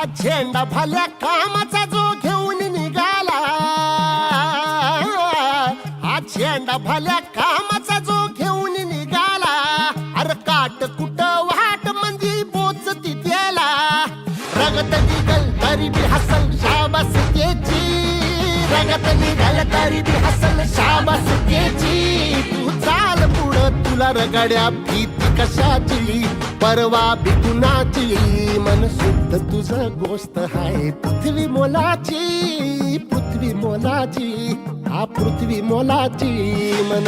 हा झेंडा फाल्या कामाचा जो घेऊन निघाला. हा झेंडा फाल्या कामाचा जो घेऊन निघाला. अरे काट कुट वाट मंदी बोच तिथेला. रगत निघल तरी बी हसल शाबास त्याची. रगत निघल तरी बी हसल शाबास त्याची. तू चाल पुढं तुला रगड्या भीती कशाची परवा भी कुणाची तर तुझा गोष्ट हाय. पृथ्वी मोलाची पृथ्वी मोलाची हा पृथ्वी मोलाची. मन